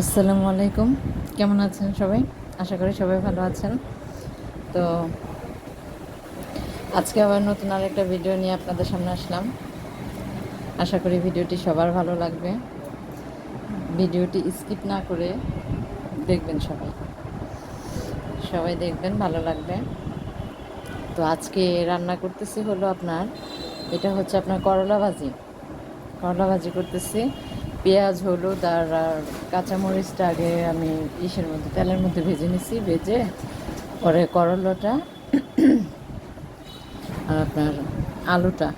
আসসালামু আলাইকুম। কেমন আছেন সবাই? আশা করি সবাই ভালো আছেন। তো আজকে আবার নতুন আরেকটা ভিডিও নিয়ে আপনাদের সামনে আসলাম। আশা করি ভিডিওটি সবার ভালো লাগবে। ভিডিওটি স্কিপ না করে দেখবেন সবাই। সবাই দেখবেন, ভালো লাগবে। তো আজকে রান্না করতেছি হলো আপনার, এটা হচ্ছে আপনার করলা ভাজি করলা ভাজি করতেছি। পেঁয়াজ, হলুদ আর আর কাঁচামরিচটা আগে আমি ইসের মধ্যে, তেলের মধ্যে ভেজে নিছি, ভেজে পরে করলাটা আর আপনার আলুটা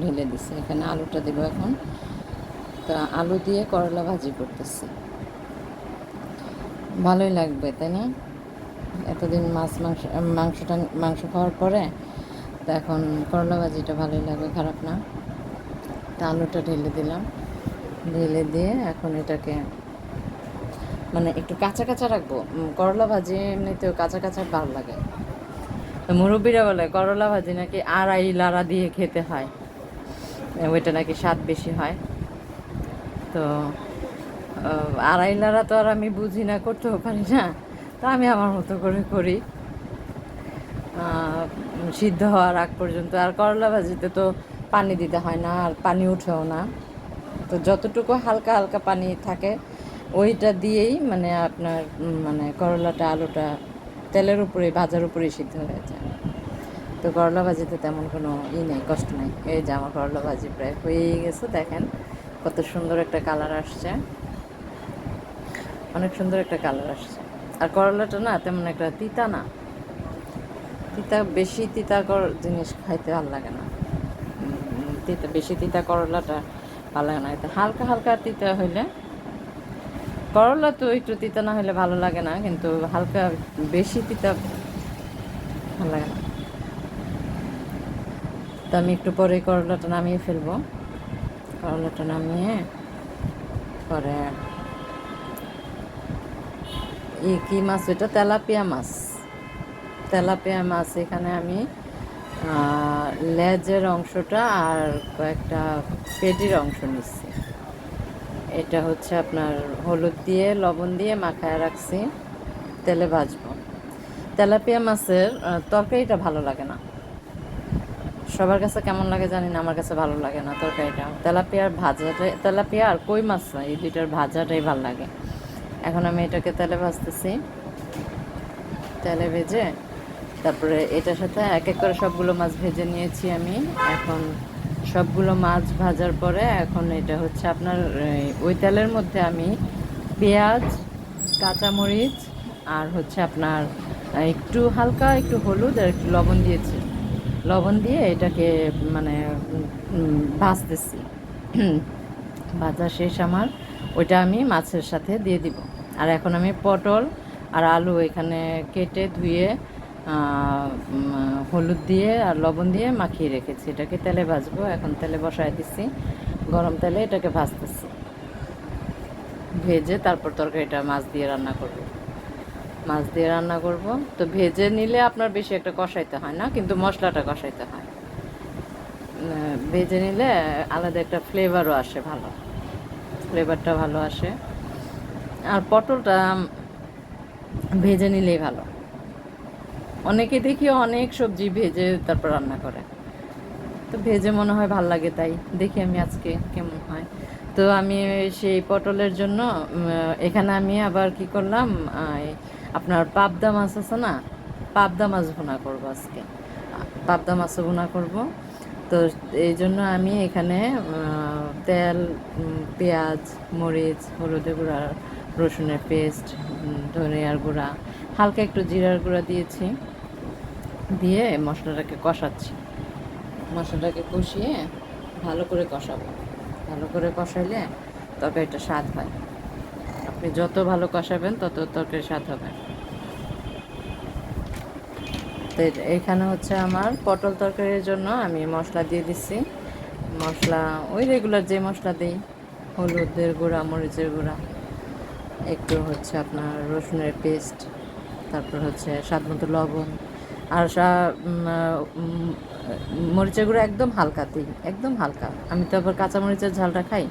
ঢেলে দিছি। এখানে আলুটা দেব এখন। তা আলু দিয়ে করলা ভাজি করতেছি। ভালোই লাগবে, তাই না? এতদিন মাছ, মাংস, মাংসটা, মাংস খাওয়ার পরে তা এখন করলা ভাজিটা ভালোই লাগবে খারাপ না। তা আলুটা ঢেলে দিলাম। ঢেলে দিয়ে এখন এটাকে মানে একটু কাঁচা কাঁচা রাখব। করলা ভাজি এমনিতেও কাঁচা কাঁচা ভালো লাগে। মুরব্বীরা বলে, করলা ভাজি নাকি আড়াই লাড়া দিয়ে খেতে হয়? ওইটা নাকি স্বাদ বেশি হয়। তো আড়াই লাড়া তো আর আমি বুঝি না, করতেও পারি না। তা আমি আমার মতো করে করি। সিদ্ধ হওয়ার আগ পর্যন্ত। আর করলা ভাজিতে তো পানি দিতে হয় না, আর পানি উঠেও না। তো যতটুকু হালকা হালকা পানি থাকে, ওইটা দিয়েই মানে আপনার মানে করলাটা, আলুটা তেলের উপরে, ভাজার উপরেই সিদ্ধ হয়ে যায়। তো করলা ভাজিতে তেমন কোনো ই নেই, কষ্ট নেই। এই যে আমার করলা ভাজি প্রায় হয়েই গেছে, দেখেন কত সুন্দর একটা কালার আসছে। অনেক সুন্দর একটা কালার আসছে। আর করলাটা না তেমন একটা তিতা না। তিতা, বেশি তিতা কর জিনিস খাইতে ভালো লাগে না। তিতা, বেশি তিতা করলাটা ভালো লাগে না হালকা হালকা তিতা হইলে, করলা তো একটু তিতা না হলে ভালো লাগে না, কিন্তু হালকা বেশি তিতা ভালো লাগে না। তো আমি একটু পরে করলাটা নামিয়ে ফেলব। করলাটা নামিয়ে পরে ই কি মাছ? ওইটা তেলাপিয়া মাছ। তেলাপিয়া মাছ এখানে আমি লেজের অংশটা আর কয়েকটা পেটির অংশ নিচ্ছি। এটা হচ্ছে আপনার হলুদ দিয়ে, লবণ দিয়ে মাখায় রাখছি। তেলে ভাজবো। তেলাপিয়া মাছের তরকারিটা ভালো লাগে না। সবার কাছে কেমন লাগে জানি না, আমার কাছে ভালো লাগে না তরকারিটা। তেলাপিয়ার ভাজাটাই তেলাপিয়া আর কই মাছ না, এই দুইটার ভাজাটাই ভালো লাগে। এখন আমি এটাকে তেলে ভাজতেছি। তেলে ভেজে তারপরে এটার সাথে এক এক করে সবগুলো মাছ ভেজে নিয়েছি আমি। এখন সবগুলো মাছ ভাজার পরে এখন এটা হচ্ছে আপনার ওই তেলের মধ্যে আমি পেঁয়াজ, কাঁচামরিচ আর হচ্ছে আপনার, একটু হালকা একটু হলুদ আর একটু লবণ দিয়েছি। লবণ দিয়ে এটাকে মানে ভাজতেছি। ভাজা শেষ আমার। ওইটা আমি মাছের সাথে দিয়ে দিব। আর এখন আমি পটল আর আলু এখানে কেটে ধুয়ে হলুদ দিয়ে আর লবণ দিয়ে মাখিয়ে রেখেছি। এটাকে তেলে ভাজবো। এখন তেলে বসায় দিচ্ছি গরম তেলে এটাকে ভাজতেছি। ভেজে তারপর তরকারিটা মাছ দিয়ে রান্না করব। মাছ দিয়ে রান্না করব। তো ভেজে নিলে আপনার বেশি একটা কষাইতে হয় না, কিন্তু মশলাটা কষাইতে হয়। ভেজে নিলে আলাদা একটা ফ্লেভারও আসে ভালো। ফ্লেভারটা ভালো আসে। আর পটলটা ভেজে নিলেই ভালো। অনেকে দেখি অনেক সবজি ভেজে তারপর রান্না করে। তো ভেজে মনে হয় ভালো লাগে তাই। দেখি আমি আজকে কেমন হয়। তো আমি সেই পটলের জন্য এখানে আমি আবার কি করলাম আপনার পাবদা মাছ আছে না? পাবদা মাছ ভুনা করব আজকে। পাবদা মাছও ভুনা করব। তো এই জন্য আমি এখানে তেল পেঁয়াজ, মরিচ হলুদের গুঁড়া, রসুনের পেস্ট ধনিয়ার গুঁড়া, হালকা একটু জিরার গুঁড়া দিয়েছি। দিয়ে মশলাটাকে কষাচ্ছি। মশলাটাকে কষিয়ে ভালো করে কষাবো। ভালো করে কষাইলে তরকারিটা স্বাদ হয়। আপনি যত ভালো কষাবেন তত তরকারি স্বাদ হবে। তো এখানে হচ্ছে আমার পটল তরকারির জন্য আমি মশলা দিয়ে দিচ্ছি। মশলা, ওই রেগুলার যে মশলা দিই, হলুদের গুঁড়া, মরিচের গুঁড়া, একটু হচ্ছে আপনার রসুনের পেস্ট তারপর হচ্ছে স্বাদ মতো লবণ আর মরিচের গুঁড়ো একদম হালকা দিই একদম হালকা। আমি তো আবার কাঁচামরিচের ঝালটা খাই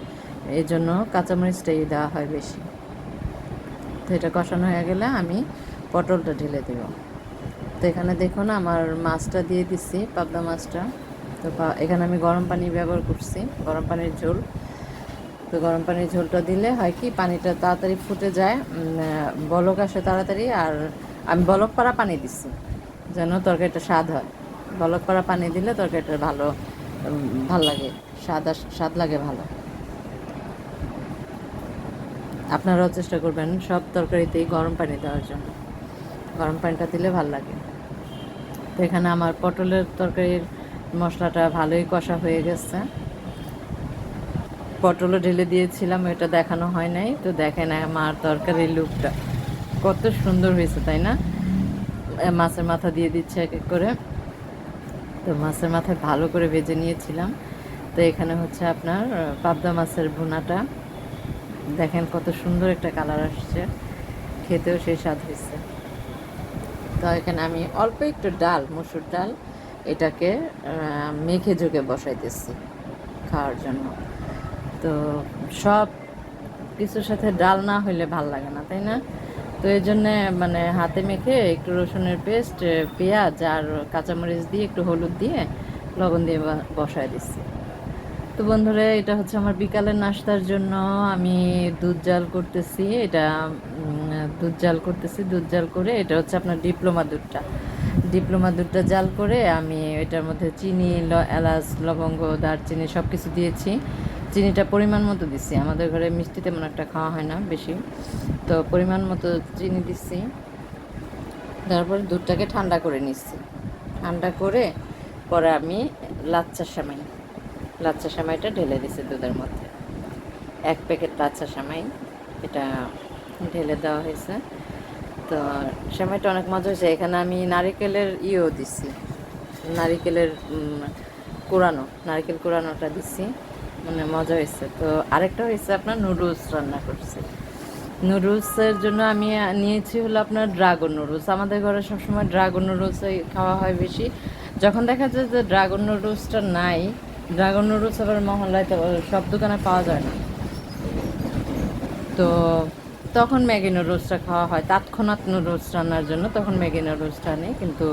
এই জন্য কাঁচামরিচটাই দেওয়া হয় বেশি। তো এটা কষানো হয়ে গেলে আমি পটলটা ঢেলে দেব। তো এখানে দেখুন আমার মাছটা দিয়ে দিচ্ছি পাবদা মাছটা। তো এখানে আমি গরম পানি ব্যবহার করছি, গরম পানির ঝোল। তো গরম পানির ঝোলটা দিলে হয় কি, পানিটা তাড়াতাড়ি ফুটে যায় বলক আসে তাড়াতাড়ি, আর আমি বলক পাড়া পানি দিচ্ছি যেন তরকারিটা স্বাদ হয়। বলক করা পানি দিলে তরকারিটা ভালো, ভালো লাগে, স্বাদ স্বাদ লাগে ভালো। আপনারাও চেষ্টা করবেন সব তরকারিতেই গরম পানি দেওয়ার জন্য। গরম পানিটা দিলে ভালো লাগে। তো এখানে আমার পটলের তরকারির মশলাটা ভালোই কষা হয়ে গেছে। পটলও ঢেলে দিয়েছিলাম, এটা দেখানো হয় নাই। তো দেখেন আমার তরকারির লুকটা। কত সুন্দর হয়েছে, তাই না? মাছের মাথা দিয়ে দিচ্ছে এক এক করে। তো মাছের মাথায় ভালো করে ভেজে নিয়েছিলাম। তো এখানে হচ্ছে আপনার পাবদা মাছের ভুনাটা। দেখেন কত সুন্দর একটা কালার আসছে। খেতেও সেই স্বাদ হয়েছে। তো এখানে আমি অল্প একটু ডাল, মসুর ডাল, এটাকে মেখে ঝুঁকে বসাইতেছি খাওয়ার জন্য। তো সব কিছুর সাথে ডাল না হইলে ভালো লাগে না, তাই না? তো এই জন্যে মানে হাতে মেখে একটু রসুনের পেস্ট, পেঁয়াজ আর কাঁচামরিচ দিয়ে একটু হলুদ দিয়ে লবণ দিয়ে বসায় দিচ্ছি। তো বন্ধুরা, এটা হচ্ছে আমার বিকালের নাস্তার জন্য। আমি দুধ জাল করতেছি, এটা দুধ জাল করতেছি, দুধ জাল করে এটা হচ্ছে আপনার ডিপ্লোমা দুধটা। ডিপ্লোমা দুধটা জাল করে আমি এটার মধ্যে চিনি এলাচ, লবঙ্গ, দারচিনি সব কিছু দিয়েছি। চিনিটা পরিমাণ মতো দিচ্ছি আমাদের ঘরে মিষ্টি তেমন একটা খাওয়া হয় না বেশি। তো পরিমাণ মতো চিনি দিচ্ছি তারপরে দুধটাকে ঠান্ডা করে নিচ্ছি ঠান্ডা করে পরে আমি লাচ্চা সেমাই। লাচ্চা সেমাইটা ঢেলে দিছি দুধের মধ্যে। এক প্যাকেট লাচ্চা সেমাই। এটা ঢেলে দেওয়া হয়েছে। তো সেমাইটা অনেক মজা হয়েছে। এখানে আমি নারিকেলের ইও দিছি। নারিকেলের কোরানো। নারিকেল কোরানোটা দিছি। মানে মজা হয়েছে। তো আরেকটা হয়েছে আপনার নুডলস রান্না করছি। নুডলসের জন্য আমি নিয়েছি হলো আপনার ড্রাগন নুডলস আমাদের ঘরে সবসময় ড্রাগন নুডলস খাওয়া হয় বেশি। যখন দেখা যায় যে ড্রাগন নুডলসটা নাই ড্রাগন নুডলস আবার মহল্লায় তো সব দোকানে পাওয়া যায় না। তো তখন ম্যাগি নুডলসটা খাওয়া হয়। তৎক্ষণাৎ নুডলস রান্নার জন্য তখন ম্যাগি নুডলসটা নেই কিন্তু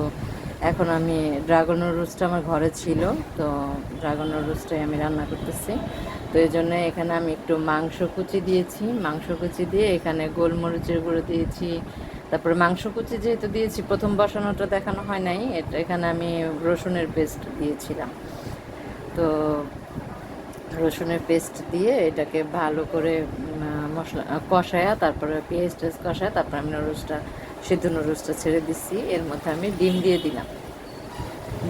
এখন আমি ড্রাগন নুডলসটা আমার ঘরে ছিল, তো ড্রাগন নুডলসটাই আমি রান্না করতেছি। তো এই জন্য এখানে আমি একটু মাংস কুচি দিয়েছি। মাংস কুচি দিয়ে এখানে গোলমরিচের গুঁড়ো দিয়েছি, তারপরে মাংস কুচি যেহেতু দিয়েছি, প্রথম বসানোটা দেখানো হয় নাই, এটা এখানে আমি রসুনের পেস্ট দিয়েছিলাম। তো রসুনের পেস্ট দিয়ে এটাকে ভালো করে মশলা কষায়া, তারপরে পেঁয়াজ টেস্ট কষায়, তারপরে আমি নুডলসটা সিদ্ধ নুডলসটা ছেড়ে দিচ্ছি এর মধ্যে আমি ডিম দিয়ে দিলাম।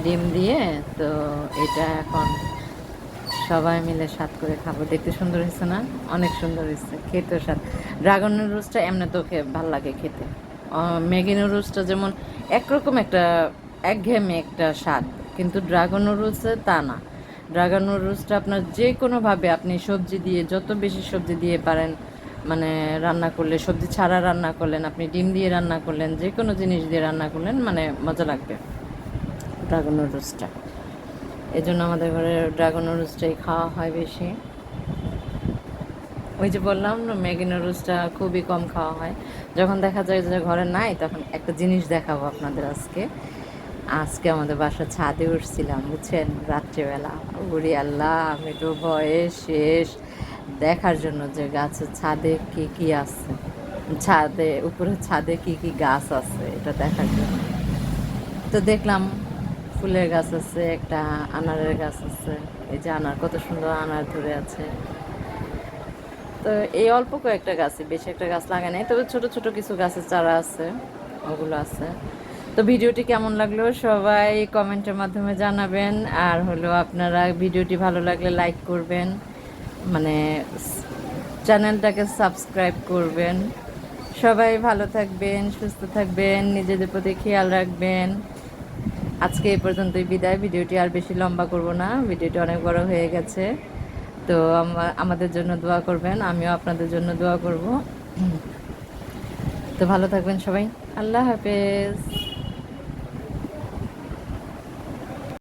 ডিম দিয়ে তো এটা এখন সবাই মিলে স্বাদ করে খাব। দেখতে সুন্দর হয়েছে না? অনেক সুন্দর হয়েছে। খেতেও স্বাদ। ড্রাগন নুডলসটা এমনি তো খেয়ে ভালো লাগে খেতে। ম্যাগি নুডলসটা যেমন একরকম একটা, একঘেয়েমি একটা স্বাদ। কিন্তু ড্রাগন নুডলসে তা না। ড্রাগন নুডলসটা আপনার যে কোনোভাবে আপনি সবজি দিয়ে, যত বেশি সবজি দিয়ে পারেন মানে রান্না করলে, সবজি ছাড়া রান্না করলেন, আপনি ডিম দিয়ে রান্না করলেন, যে কোনো জিনিস দিয়ে রান্না করলেন মানে মজা লাগবে। ড্রাগন নুডলসটা এই জন্য আমাদের ঘরে ড্রাগন নুডলসটাই খাওয়া হয় বেশি। ওই যে বললাম না ম্যাগি নুডলসটা খুবই কম খাওয়া হয়। যখন দেখা যায় যে ঘরে নাই, তখন একটা জিনিস দেখাবো আপনাদের আজকে। আজকে আমাদের বাসা ছাদে উঠছিলাম, বুঝছেন? রাত্রেবেলা। উড়ি আল্লাহ, আমি তো ভয়ে শেষ। দেখার জন্য যে গাছের ছাদে কি কি আছে? ছাদে উপরে ছাদে কি কি গাছ আছে এটা দেখার জন্য। তো দেখলাম ফুলের গাছ আছে, একটা আনারের গাছ আছে। এই যে আনার, কত সুন্দর আনার ধরে আছে। তো এই অল্প কয়েকটা গাছে বেশি একটা গাছ লাগাই নাই, তবে ছোট ছোট কিছু গাছের চারা আছে, ওগুলো আছে। তো ভিডিওটি কেমন লাগল সবাই কমেন্টের মাধ্যমে জানাবেন, আর হলো আপনারা ভিডিওটি ভালো লাগলে লাইক করবেন। মানে চ্যানেলটাকে সাবস্ক্রাইব করবেন। সবাই ভালো থাকবেন, সুস্থ থাকবেন, নিজেদের প্রতি খেয়াল রাখবেন। আজকে এই পর্যন্তই বিদায়। ভিডিওটি আর বেশি লম্বা করব না, ভিডিওটি অনেক বড় হয়ে গেছে। তো আমাদের জন্য দোয়া করবেন, আমিও আপনাদের জন্য দোয়া করব। তো ভালো থাকবেন সবাই। আল্লাহ হাফেজ।